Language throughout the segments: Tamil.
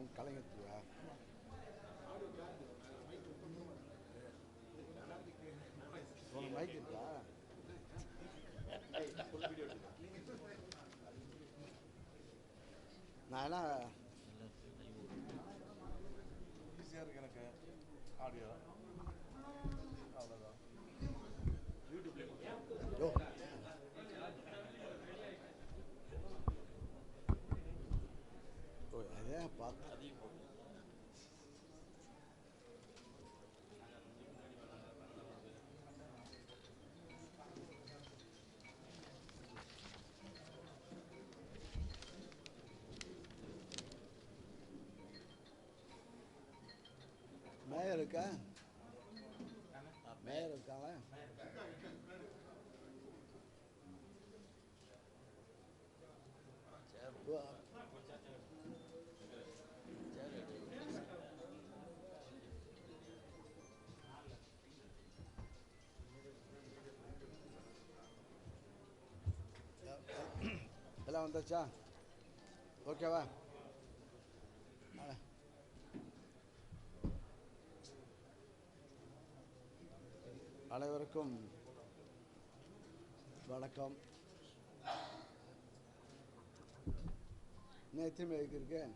யார் உங்க கலைஞத்துவா உனக்கு மைக் இருக்கா? நான் எல்லாம் ஈஸியாக இருக்கு எனக்கு. ஆடியோ ஓ அதே பார்த்து மேயர் எல்லாம் வந்தாச்சா? ஓகேவா? அனைவருக்கும் வணக்கம். இன்னும் இருக்கேன்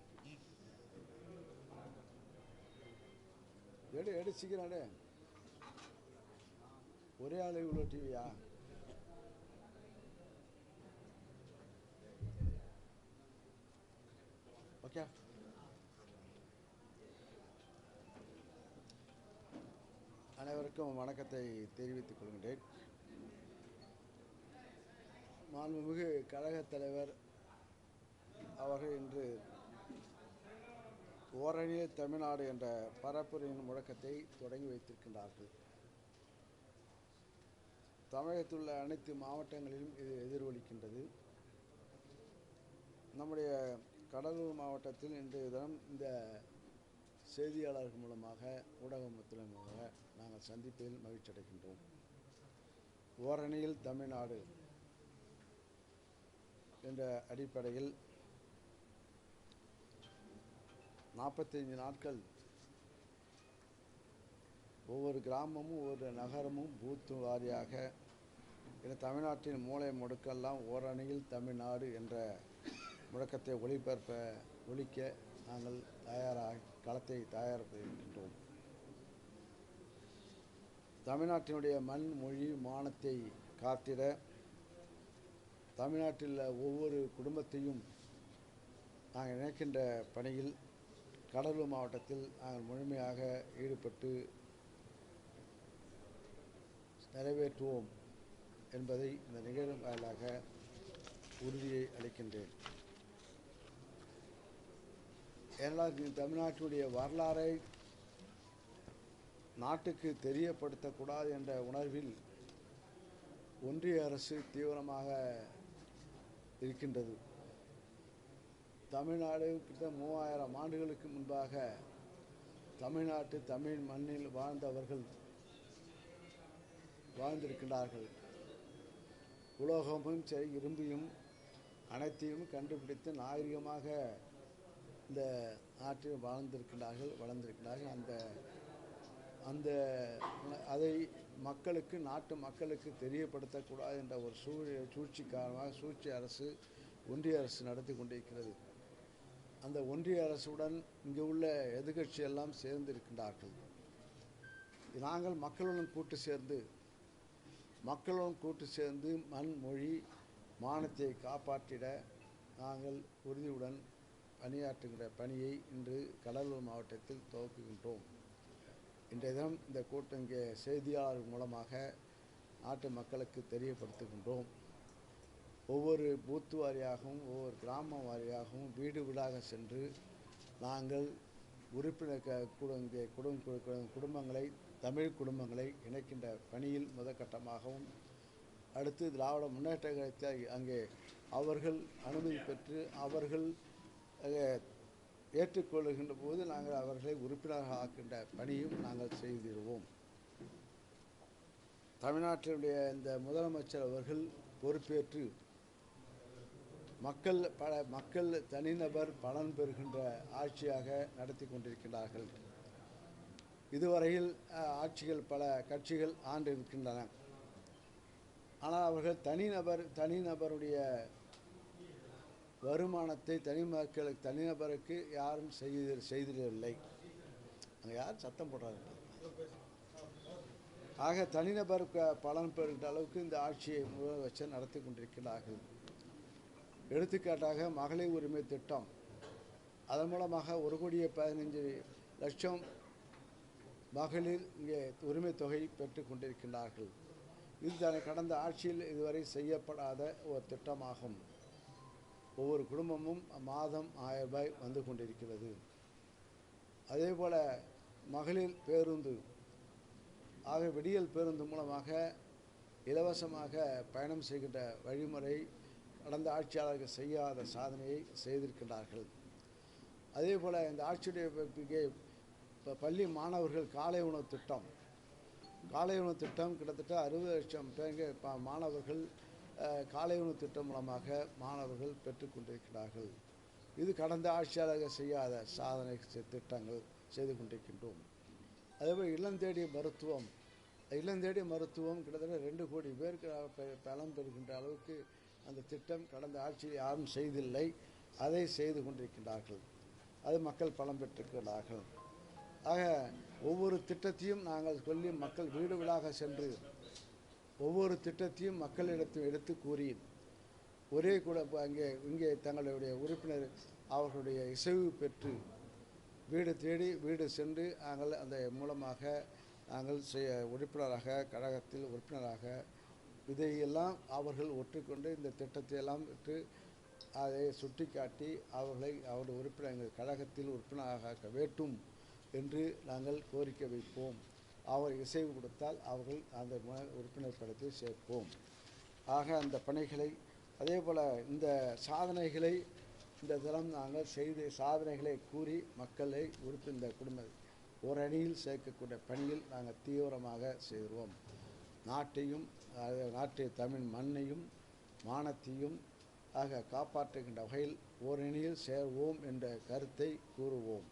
எடு எடு சீக்கிரம் ஒரே ஆள் இவ்வளோ டிவியா ஓகே. அனைவருக்கும் வணக்கத்தை தெரிவித்துக் கொள்கின்றேன். மாண்புமிகு கழகத் தலைவர் அவர்கள் இன்று ஓரணிய தமிழ்நாடு என்ற பரப்புரையின் முழக்கத்தை தொடங்கி வைத்திருக்கின்றார்கள். தமிழகத்தில் உள்ள அனைத்து மாவட்டங்களிலும் இது எதிரொலிக்கின்றது. நம்முடைய கடலூர் மாவட்டத்தில் இன்றைய தினம் இந்த செய்தியாளர்கள் மூலமாக ஊடகத்தின் மூலமாக நாங்கள் சந்திப்பதில் மகிழ்ச்சி அடைகின்றோம். ஓரணியில் தமிழ்நாடு என்ற அடிப்படையில் நாற்பத்தைந்து நாட்கள் ஒவ்வொரு கிராமமும் ஒவ்வொரு நகரமும் பூத்து வாரியாக இந்த தமிழ்நாட்டின் மூளை முடுக்கெல்லாம் ஓரணியில் தமிழ்நாடு என்ற முழக்கத்தை ஒளிபரப்ப ஒழிக்க நாங்கள் தயாராக களத்தை தயாரிக்கின்றோம் தமிழ்நாட்டினுடைய மண் மொழி மானத்தை காத்திட தமிழ்நாட்டில் ஒவ்வொரு குடும்பத்தையும் நாங்கள் நினைக்கின்ற பணியில் கடலூர் மாவட்டத்தில் நாங்கள் முழுமையாக ஈடுபட்டு நிறைவேற்றுவோம் என்பதை இந்த நிகழ்வு வாயிலாக உறுதியை அளிக்கின்றேன். ஏனென்றால் தமிழ்நாட்டுடைய வரலாறை நாட்டுக்கு தெரியப்படுத்தக்கூடாது என்ற உணர்வில் ஒன்றிய அரசு தீவிரமாக இருக்கின்றது. தமிழ்நாடு கிட்ட மூவாயிரம் ஆண்டுகளுக்கு முன்பாக தமிழ்நாட்டு தமிழ் மண்ணில் வாழ்ந்தவர்கள் வாழ்ந்திருக்கின்றார்கள். உலோகமும் சரி இரும்பியும் அனைத்தையும் கண்டுபிடித்து நாகரிகமாக இந்த நாட்டில் வாழ்ந்திருக்கிறார்கள் வளர்ந்திருக்கிறார்கள் அந்த அந்த அதை மக்களுக்கு நாட்டு மக்களுக்கு தெரியப்படுத்தக்கூடாது என்ற ஒரு சூழ சூழ்ச்சி காரணமாக சூழ்ச்சி அரசு ஒன்றிய அரசு நடத்தி கொண்டிருக்கிறது. அந்த ஒன்றிய அரசுடன் இங்கே உள்ள எதிர்கட்சி எல்லாம் சேர்ந்து இருக்கின்றார்கள் நாங்கள் மக்களுடன் கூட்டு சேர்ந்து மக்களுடன் கூட்டு சேர்ந்து மண் மொழி மானத்தை காப்பாற்றிட நாங்கள் உறுதியுடன் பணியாற்றுகின்ற பணியை இன்று கடலூர் மாவட்டத்தில் துவக்குகின்றோம். இன்றைய தினம் இந்த கூட்டம் இங்கே செய்தியாளர் மூலமாக நாட்டு மக்களுக்கு தெரியப்படுத்துகின்றோம். ஒவ்வொரு பூத்து வாரியாகவும் ஒவ்வொரு கிராம வாரியாகவும் வீடு வீடாக சென்று நாங்கள் உறுப்பினர் க- இங்கே குடும்ப கு- குடும்பங்களை தமிழ் குடும்பங்களை இணைக்கின்ற பணியில் முதற்கட்டமாகவும் அடுத்து திராவிட முன்னேற்ற கழகத்தை அங்கே அவர்கள் அனுமதி பெற்று அவர்கள் ஏற்றுக்கொள்கின்ற போது நாங்கள் அவர்களை உறுப்பினராக ஆக்கின்ற பணியும் நாங்கள் செய்திருவோம் தமிழ்நாட்டினுடைய இந்த முதலமைச்சர் அவர்கள் பொறுப்பேற்று மக்கள் பல மக்கள் தனிநபர் பலன் பெறுகின்ற ஆட்சியாக நடத்தி கொண்டிருக்கிறார்கள். இதுவரையில் ஆட்சிகள் பல கட்சிகள் ஆண்டு இருக்கின்றன ஆனால் அவர்கள் தனிநபர் தனிநபருடைய வருமானத்தை தனி மக்களுக்கு தனிநபருக்கு யாரும் செய்து செய்திடவில்லை. அங்கே யார் சத்தம் போடுறாங்க ஆக தனிநபர் பலன் பெறுகின்ற அளவுக்கு இந்த ஆட்சியை முதலமைச்சர் நடத்தி கொண்டிருக்கிறார்கள். எடுத்துக்காட்டாக மகளிர் உரிமை திட்டம். அதன் மூலமாக ஒரு கோடியே பதினஞ்சு லட்சம் மகளிர் இங்கே உரிமை தொகை பெற்று கொண்டிருக்கின்றார்கள் இது கடந்த ஆட்சியில் இதுவரை செய்யப்படாத ஒரு திட்டமாகும். ஒவ்வொரு குடும்பமும் மாதம் ஆயிரம் ரூபாய் வந்து கொண்டிருக்கிறது. அதேபோல் மகளிர் பேருந்து ஆக விடியல் பேருந்து மூலமாக இலவசமாக பயணம் செய்கின்ற வழிமுறை கடந்த ஆட்சியாளர்கள் செய்யாத சாதனையை செய்திருக்கின்றார்கள். அதே போல் இந்த ஆட்சியுடைய இப்போ பள்ளி மாணவர்கள் காலை உணவு திட்டம் காலை உணவு திட்டம் கிட்டத்தட்ட அறுபது லட்சம் பேருக்கு மாணவர்கள் காலை உணவு திட்டம் மூலமாக மாணவர்கள் பெற்றுக்கொண்டிருக்கிறார்கள் இது கடந்த ஆட்சியாளர்கள் செய்யாத சாதனை திட்டங்கள் செய்து கொண்டிருக்கின்றோம். அதேபோல் இல்லம் தேடிய மருத்துவம் இல்லம் தேடிய மருத்துவம் கிட்டத்தட்ட ரெண்டு கோடி பேருக்கு ப- பெறுகின்ற அளவுக்கு அந்த திட்டம் கடந்த ஆட்சியில் யாரும் செய்தில்லை. அதை செய்து கொண்டிருக்கின்றார்கள். அது மக்கள் பலம் பெற்றிருக்கிறார்கள். ஆக ஒவ்வொரு திட்டத்தையும் நாங்கள் சொல்லி மக்கள் வீடு வீடாக சென்று ஒவ்வொரு திட்டத்தையும் மக்களிடத்தில் எடுத்து கூறி ஒரே கூட அங்கே இங்கே தங்களுடைய உறுப்பினர் அவர்களுடைய இசைவு பெற்று வீடு தேடி வீடு சென்று நாங்கள் அந்த மூலமாக நாங்கள் செய்ய உறுப்பினராக கழகத்தில் உறுப்பினராக இதையெல்லாம் அவர்கள் ஒற்றுக்கொண்டு இந்த திட்டத்தை எல்லாம் விட்டு அதை சுட்டிக்காட்டி அவர்களை அவருடைய உறுப்பினர் எங்கள் கழகத்தில் உறுப்பினராக வேண்டும் என்று நாங்கள் கோரிக்கை வைப்போம். அவர் இசைவு கொடுத்தால் அவர்கள் அந்த உறுப்பினர் படத்தில் சேர்ப்போம். ஆக அந்த பணிகளை அதே போல் இந்த சாதனைகளை இந்த தினம் நாங்கள் செய்து சாதனைகளை கூறி மக்களை உறுப்பு இந்த குடும்ப ஒரு அணியில் சேர்க்கக்கூடிய பணியில் நாங்கள் தீவிரமாக செய்கிறோம் நாட்டையும் நாட்டை தமிழ் மண்ணையும் மானத்தையும் ஆக காப்பாற்றுகின்ற வகையில் ஓரணியில் சேர்வோம் என்ற கருத்தை கூறுவோம்.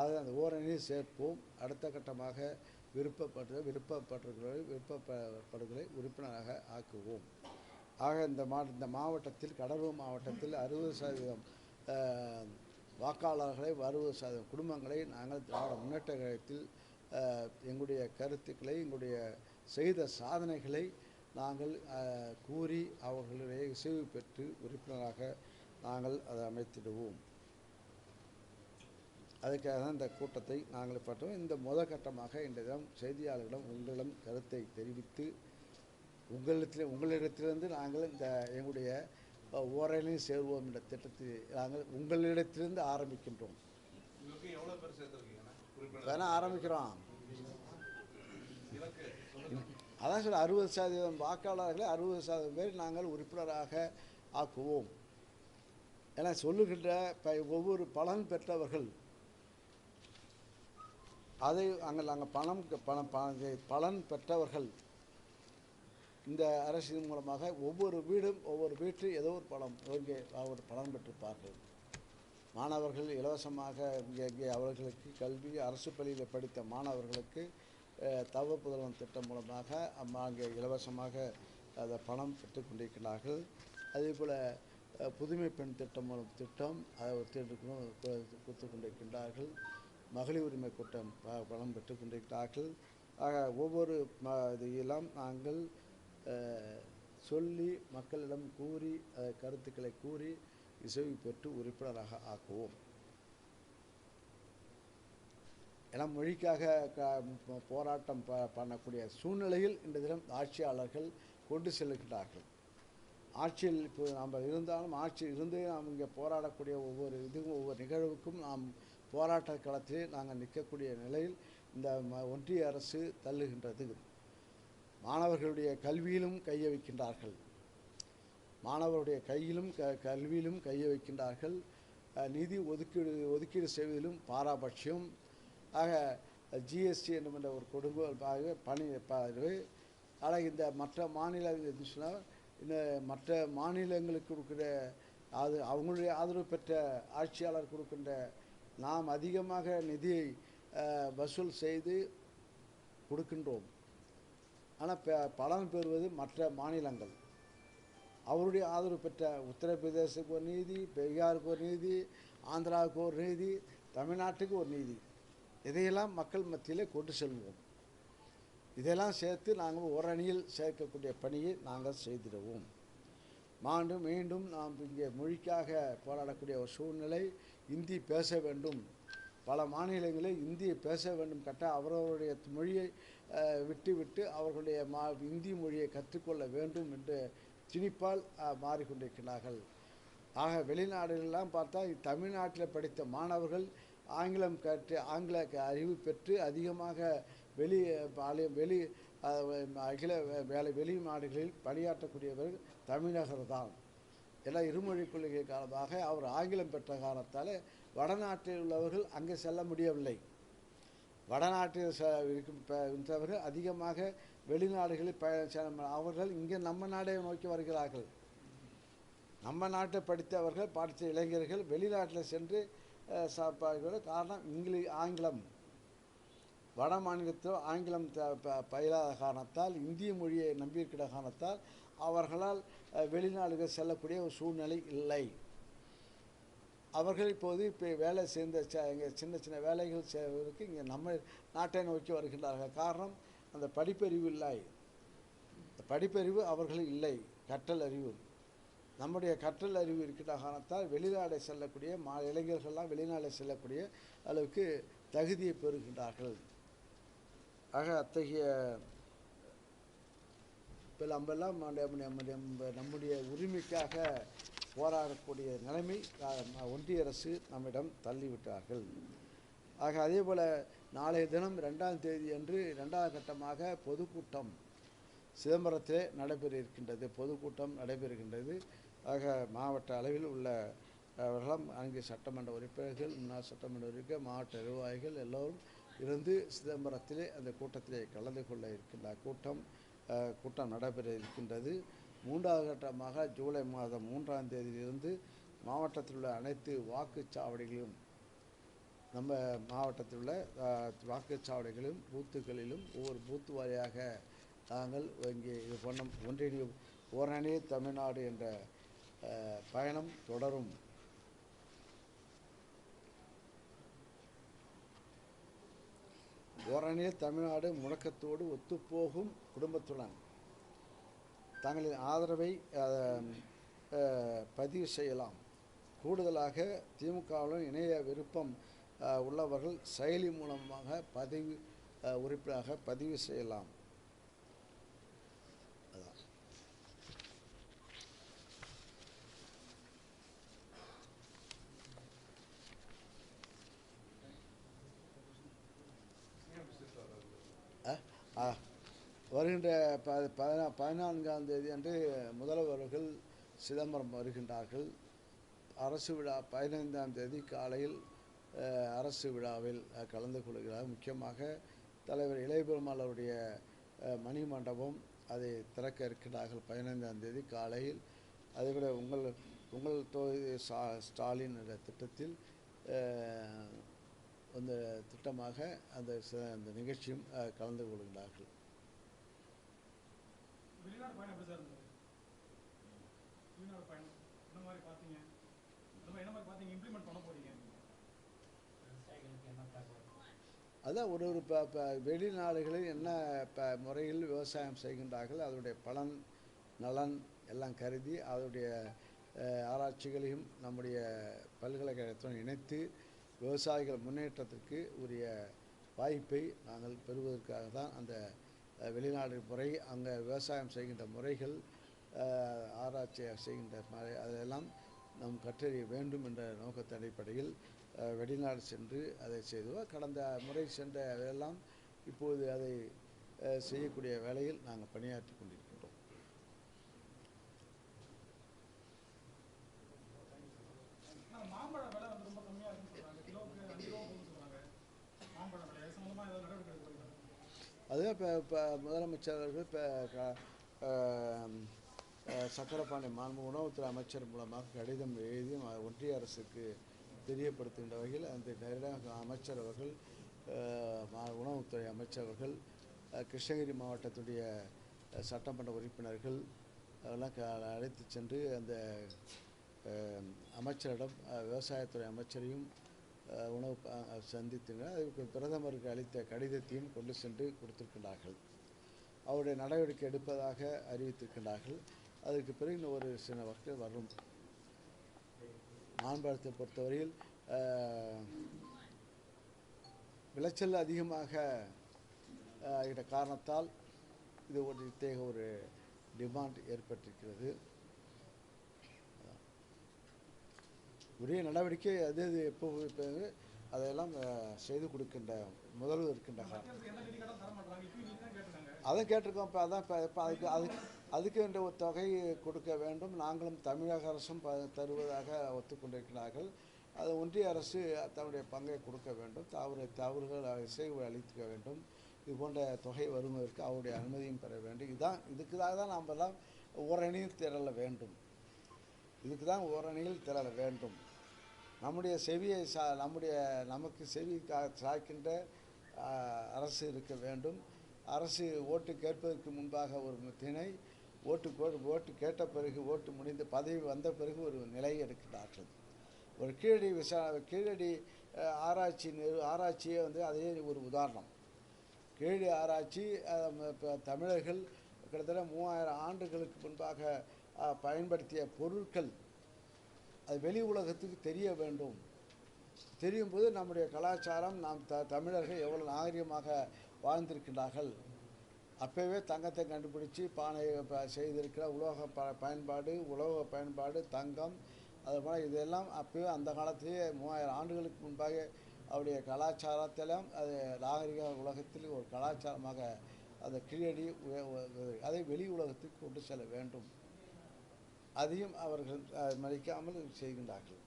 அது அந்த ஓரணியில் சேர்ப்போம். அடுத்த கட்டமாக விருப்பப்பட்ட விருப்பப்பட்டவர்களை விருப்பப்படுகளை உறுப்பினராக ஆக்குவோம். ஆக இந்த மா இந்த மாவட்டத்தில் கடலூர் மாவட்டத்தில் அறுபது சதவீதம் வாக்காளர்களை அறுபது சதவீதம் குடும்பங்களை நாங்கள் திராவிட முன்னேற்ற கழகத்தில் எங்களுடைய கருத்துக்களை எங்களுடைய செய்த சாதனைகளை நாங்கள் கூறி அவர்களுடைய இசைவு பெற்று உறுப்பினராக நாங்கள் அதை அமைத்திடுவோம். அதுக்காக தான் இந்த கூட்டத்தை நாங்கள் பற்றோம் இந்த முத கட்டமாக தினம் செய்தியாளர்களிடம் உங்களிடம் கருத்தை தெரிவித்து உங்களிடத்தில் உங்களிடத்திலிருந்து நாங்கள் இந்த எங்களுடைய ஓரணியில் சேர்வோம் என்ற திட்டத்தை நாங்கள் உங்களிடத்திலிருந்து ஆரம்பிக்கின்றோம். உங்களுக்கு எவ்வளவு பேர் சேர்த்துருக்கீங்கண்ணா குறிப்பிட்ட வேணா ஆரம்பிக்கிறோம். அதான் சொல்ல அறுபது சதவீதம் வாக்காளர்களை அறுபது சதவீதம் பேர் நாங்கள் உறுப்பினராக ஆக்குவோம். என சொல்லுகின்ற ப- ஒவ்வொரு பலன் பெற்றவர்கள் அதை அங்கே நாங்கள் பணம் பணம் பலன் பெற்றவர்கள் இந்த அரசின் மூலமாக ஒவ்வொரு வீடும் ஒவ்வொரு வீட்டில் ஏதோ ஒரு பலம் இங்கே ஒரு பலன் பெற்றிருப்பார்கள். மாணவர்கள் இலவசமாக இங்கே இங்கே அவர்களுக்கு கல்வி அரசு பள்ளியில் படித்த மாணவர்களுக்கு தவ புதல்வன் திட்டம் மூலமாக அம்மா அங்கே இலவசமாக அதை பணம் பெற்றுக் கொண்டிருக்கிறார்கள். அதே போல் புதுமை பெண் திட்டம் மூலம் திட்டம் அதை ஒத்துழைக்கணும் கொடுத்து கொண்டிருக்கின்றார்கள். மகளிர் உரிமை கூட்டம் ப- பணம் பெற்றுக் கொண்டிருக்கிறார்கள். ஆக ஒவ்வொரு ம இதையெல்லாம் நாங்கள் அஹ், சொல்லி மக்களிடம் கூறி கருத்துக்களை கூறி இசைவு பெற்று உறுப்பினராக ஆக்குவோம். ஏன்னா மொழிக்காக போராட்டம் ப பண்ணக்கூடிய சூழ்நிலையில் இந்த தினம் ஆட்சியாளர்கள் கொண்டு செல்கிறார்கள் ஆட்சியில் இப்போ நாம் இருந்தாலும் ஆட்சி இருந்து நாம் இங்கே போராடக்கூடிய ஒவ்வொரு இதுவும் ஒவ்வொரு நிகழ்வுக்கும் நாம் போராட்ட களத்தில் நாங்கள் நிற்கக்கூடிய நிலையில் இந்த ஒன்றிய அரசு தள்ளுகின்றது. மாணவர்களுடைய கல்வியிலும் கைய வைக்கின்றார்கள். மாணவருடைய கையிலும் க கல்வியிலும் கைய வைக்கின்றார்கள். நிதி ஒதுக்கீடு ஒதுக்கீடு செய்வதிலும் பாராபட்சம். ஆக ஜிஎஸ்டி என்ற ஒரு கொடுங்கோல் பணி பார்வை ஆனால் இந்த மற்ற மாநில சொன்னால் இந்த மற்ற மாநிலங்களுக்கு கொடுக்குற அது அவங்களுடைய ஆதரவு பெற்ற ஆட்சியாளர் கொடுக்கின்ற நாம் அதிகமாக நிதியை வசூல் செய்து கொடுக்கின்றோம். ஆனால் பலன் பெறுவது மற்ற மாநிலங்கள். அவருடைய ஆதரவு பெற்ற உத்தரப்பிரதேசத்துக்கு ஒரு நீதி பீகாருக்கு ஒரு நீதி ஆந்திராவுக்கு ஒரு நீதி தமிழ்நாட்டுக்கு ஒரு நீதி. இதையெல்லாம் மக்கள் மத்தியில் கொண்டு செல்வோம். இதெல்லாம் சேர்த்து நாங்கள் ஒரு அணியில் சேர்க்கக்கூடிய பணியை நாங்கள் செய்திடுவோம். மாண்டும் மீண்டும் நாம் இங்கே மொழிக்காக போராடக்கூடிய ஒரு சூழ்நிலை இந்தி பேச வேண்டும். பல மாநிலங்களில் இந்தியை பேச வேண்டும். கட்ட அவரவருடைய மொழியை விட்டுவிட்டு அவர்களுடைய மா இந்தி மொழியை கற்றுக்கொள்ள வேண்டும் என்று திணிப்பால் மாறிக்கொண்டிருக்கிறார்கள். ஆக வெளிநாடுகளெல்லாம் பார்த்தா தமிழ்நாட்டில் படித்த மாணவர்கள் ஆங்கிலம் கற்று ஆங்கில அறிவு பெற்று அதிகமாக வெளி வெளி அகில வேலை வெளி நாடுகளில் பணியாற்றக்கூடியவர்கள் தமிழகர் தான் ஏன்னா இருமொழி கொள்கை காரணமாக அவர் ஆங்கிலம் பெற்ற காரணத்தால் வடநாட்டில் உள்ளவர்கள் அங்கே செல்ல முடியவில்லை. வடநாட்டில் ச அதிகமாக வெளிநாடுகளில் பயணம் செல்ல அவர்கள் இங்கே நம்ம நாடை நோக்கி வருகிறார்கள். நம்ம நாட்டை படித்தவர்கள் படித்த இளைஞர்கள் வெளிநாட்டில் சென்று சாப்பாடு காரணம் இங்கிலீஷ் ஆங்கிலம். வட மாநிலத்தில் ஆங்கிலம் ப- பயிலாத காரணத்தால் இந்திய மொழியை நம்பியிருக்கிற காரணத்தால் அவர்களால் வெளிநாடுகள் செல்லக்கூடிய ஒரு சூழ்நிலை இல்லை. அவர்கள் இப்போது இப்போ வேலை சேர்ந்த ச- சின்ன சின்ன வேலைகள் செய்வதற்கு இங்கே நம்ம நாட்டை நோக்கி வருகின்றார்கள். காரணம் அந்த படிப்பறிவு இல்லை. அந்த படிப்பறிவு அவர்கள் இல்லை. கற்றல் அறிவு. நம்முடைய கற்றல் அறிவு இருக்கின்ற காரணத்தால் வெளிநாடை செல்லக்கூடிய மா இளைஞர்கள்லாம் வெளிநாடை செல்லக்கூடிய அளவுக்கு தகுதியை பெறுகின்றார்கள். ஆக அத்தகைய இப்போ நம்மெல்லாம் நம்முடைய உரிமைக்காக போராடக்கூடிய நிலைமை ஒன்றிய அரசு நம்மிடம் தள்ளிவிட்டார்கள். ஆக அதே போல் நாளைய தினம் ரெண்டாம் தேதி அன்று ரெண்டாவது கட்டமாக பொதுக்கூட்டம் சிதம்பரத்திலே நடைபெற இருக்கின்றது பொதுக்கூட்டம் நடைபெறுகின்றது. ஆக மாவட்ட அளவில் உள்ள அவர்களும் அங்கே சட்டமன்ற உறுப்பினர்கள் முன்னாள் சட்டமன்ற உறுப்பினர் மாவட்ட நிர்வாகிகள் எல்லோரும் இருந்து சிதம்பரத்திலே அந்த கூட்டத்திலே கலந்து கொள்ள இருக்கின்ற கூட்டம் கூட்டம் நடைபெற இருக்கின்றது மூன்றாவது கட்டமாக ஜூலை மாதம் மூன்றாம் தேதியிலிருந்து மாவட்டத்தில் உள்ள அனைத்து வாக்குச்சாவடிகளிலும் நம்ம மாவட்டத்தில் உள்ள வாக்குச்சாவடிகளிலும் பூத்துகளிலும் ஒவ்வொரு பூத்து வாரியாக நாங்கள் இங்கே இது பண்ண ஒன்றிய ஓரணி தமிழ்நாடு என்ற பயணம் தொடரும். ஓரணியில் தமிழ்நாடு முழக்கத்தோடு ஒத்துப்போகும் குடும்பத்துடன் தங்களின் ஆதரவை பதிவு செய்யலாம். கூடுதலாக திமுகவுடன் இணைய விருப்பம் உள்ளவர்கள் செயலி மூலமாக பதிவு உறுப்பினராக பதிவு செய்யலாம். வருகின்ற ப பதினா பதினான்காம் தேதி அன்று முதல்வர்கள் சிதம்பரம் வருகின்றார்கள். அரசு விழா பதினைந்தாம் தேதி காலையில் அரசு விழாவில் கலந்து கொள்கிறார். முக்கியமாக தலைவர் இளையபெருமாள் அவருடைய மணி மண்டபம் அதை திறக்க இருக்கிறார்கள் பதினைந்தாம் தேதி காலையில். அதேபோல் உங்கள் உங்கள் தொகுதி சா ஸ்டாலின் என்ற திட்டத்தில் அந்த திட்டமாக அந்த அந்த நிகழ்ச்சியும் கலந்து கொள்கிறார்கள். வெளிநாடு பயணம் எப்படி சார் இருந்தது? வெளிநாடு பயணம் என்ன மாதிரி பார்த்தீங்க? என்ன மாதிரி பார்த்தீங்க? இம்ப்ளிமெண்ட் பண்ண போறீங்க. என்ன அதான் ஒரு ஒரு இப்போ இப்போ வெளிநாடுகளில் என்ன இப்போ முறையில் விவசாயம் செய்கின்றார்கள் அதனுடைய பலன் நலன் எல்லாம் கருதி அதனுடைய ஆராய்ச்சிகளையும் நம்முடைய பல்கலைக்கழகத்துடன் இணைத்து விவசாயிகள் முன்னேற்றத்திற்கு உரிய வாய்ப்பை நாங்கள் பெறுவதற்காக தான் அந்த வெளிநாடு முறை அங்கே விவசாயம் செய்கின்ற முறைகள் ஆராய்ச்சி செய்கின்ற முறை அதெல்லாம் நாம் கற்றறிய வேண்டும் என்ற நோக்கத்தின் அடிப்படையில் வெளிநாடு சென்று அதை செய்துவோம் கடந்த முறை சென்ற அதெல்லாம் இப்போது அதை செய்யக்கூடிய வேலையில் நாங்கள் பணியாற்றி கொண்டிருக்கிறோம் போறீங்களா அதுதான் இப்போ இப்போ முதலமைச்சர் அவர்கள் இப்போ சக்கரபாணி மாண்பு உணவுத்துறை அமைச்சர் மூலமாக கடிதம் எழுதி ஒன்றிய அரசுக்கு தெரியப்படுத்துகின்ற வகையில் அந்த நேரடியாக அமைச்சர் அவர்கள் மா- உணவுத்துறை அமைச்சர்கள் கிருஷ்ணகிரி மாவட்டத்துடைய சட்டமன்ற உறுப்பினர்கள் அதெல்லாம் க அழைத்து சென்று அந்த அமைச்சரிடம் விவசாயத்துறை அமைச்சரையும் உணவு ப- அதுக்கு பிரதமருக்கு அளித்த கடிதத்தையும் கொண்டு சென்று கொடுத்திருக்கின்றார்கள். அவருடைய நடவடிக்கை எடுப்பதாக அறிவித்திருக்கின்றார்கள். அதுக்கு பிறகு ஒரு சில வகையில் வரும். மாம்பழத்தை பொறுத்தவரையில் விளைச்சல் அதிகமாக அஹ், காரணத்தால் இது ஒரு இத்தகைய ஒரு டிமாண்ட் ஏற்பட்டிருக்கிறது. உரிய நடவடிக்கை அது அது எப்போ அதையெல்லாம் செய்து கொடுக்கின்ற முதல்வர் இருக்கின்ற அதை கேட்டிருக்கோம். இப்போ அதான் இப்போ இப்போ அதுக்கு அதுக்கு அதுக்கு என்ற ஒரு தொகை கொடுக்க வேண்டும். நாங்களும் தமிழக அரசும் ப தருவதாக ஒத்துக்கொண்டிருக்கிறார்கள். அது ஒன்றிய அரசு தன்னுடைய பங்கை கொடுக்க வேண்டும். தவறு தவறுகள் இசைவு அளிக்க வேண்டும். இது போன்ற தொகை வருவதற்கு அவருடைய அனுமதியும் பெற வேண்டும். இதுதான் இதுக்குதாக தான் நாம் எல்லாம் ஓரணியில் திரள வேண்டும். இதுக்கு தான் ஓரணியில் திரள வேண்டும். நம்முடைய செவியை சா நம்முடைய நமக்கு செவி கா சாய்க்கின்ற அரசு இருக்க வேண்டும். அரசு ஓட்டு கேட்பதற்கு முன்பாக ஒரு திணை ஓட்டு கோ- ஓட்டு கேட்ட பிறகு ஓட்டு முடிந்து பதவி வந்த பிறகு ஒரு நிலை எடுக்கிறார்கள் ஒரு கீழடி விசா கீழடி ஆராய்ச்சி நிறு ஆராய்ச்சியே வந்து அதே ஒரு உதாரணம். கீழடி ஆராய்ச்சி இப்போ தமிழர்கள் கிட்டத்தட்ட மூவாயிரம் ஆண்டுகளுக்கு முன்பாக பயன்படுத்திய பொருட்கள் அது வெளி உலகத்துக்கு தெரிய வேண்டும். தெரியும் போது நம்முடைய கலாச்சாரம் நாம் த தமிழர்கள் எவ்வளோ நாகரிகமாக வாழ்ந்திருக்கின்றார்கள். அப்போவே தங்கத்தை கண்டுபிடிச்சு பானை ப- செய்திருக்கிற உலோக ப பயன்பாடு உலோக பயன்பாடு தங்கம் அது போல் இதெல்லாம் அப்போவே அந்த காலத்திலேயே மூவாயிரம் ஆண்டுகளுக்கு முன்பாக அவருடைய கலாச்சாரத்திலும் அது நாகரிக உலகத்தில் ஒரு கலாச்சாரமாக அதை கீழடி அதை வெளி உலகத்துக்கு கொண்டு செல்ல வேண்டும். அதையும் அவர்கள் மறைக்காமல் செய்கின்றார்கள்.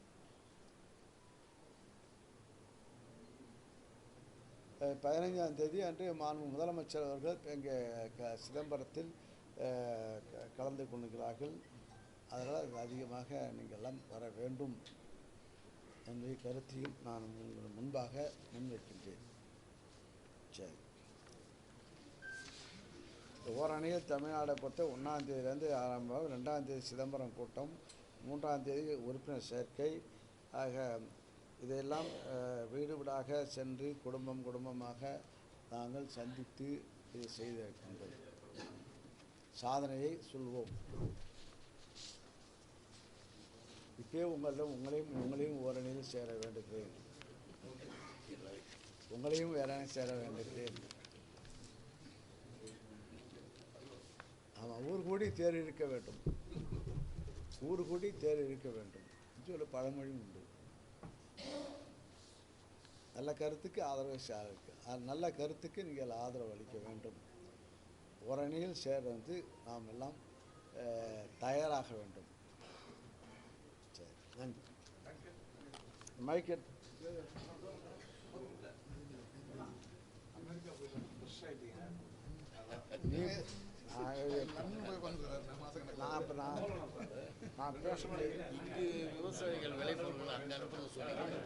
பதினைஞ்சாம் தேதி அன்று மாண்பு முதலமைச்சர் அவர்கள் இங்கே க சிதம்பரத்தில் க- கலந்து கொள்கிறார்கள். அதனால் அதிகமாக நீங்கள் எல்லாம் வர வேண்டும் என்ற கருத்தையும் நான் உங்களுக்கு முன்பாக முன்வைக்கின்றேன். சரி. ஓரணியில் தமிழ்நாடை பொறுத்த ஒன்றாந்தேதியிலேருந்து ஆரம்பம் ரெண்டாந்தேதி சிதம்பரம் கூட்டம் மூன்றாம் தேதி உறுப்பினர் சேர்க்கை. ஆக இதையெல்லாம் வீடு வீடாக சென்று குடும்பம் குடும்பமாக நாங்கள் சந்தித்து இதை செய்திருக்கின்றோம் சாதனையை சொல்வோம். இப்பயே உங்களிடம் உங்களையும் உங்களையும் ஓரணியில் சேர வேண்டுகிறேன். உங்களையும் வேற சேர வேண்டுகிறேன். ஆமாம் ஊர் கூடி தேர் இருக்க வேண்டும். ஊர் கூடி தேர் இருக்க வேண்டும். ஒரு பழமொழி உண்டு. நல்ல கருத்துக்கு ஆதரவு அஹ் நல்ல கருத்துக்கு நீங்கள் ஆதரவு அளிக்க வேண்டும். ஓரணியில் சேர வந்து நாம் எல்லாம் தயாராக வேண்டும். சரி நன்றி. மைக்கெட் அமெரிக்கா போய் நான் இப்போ நான் நான் பேச முடியாது இங்கு விவசாயிகள் விளைபொருள் அங்கே அனுப்புறது சொல்லுங்கள்.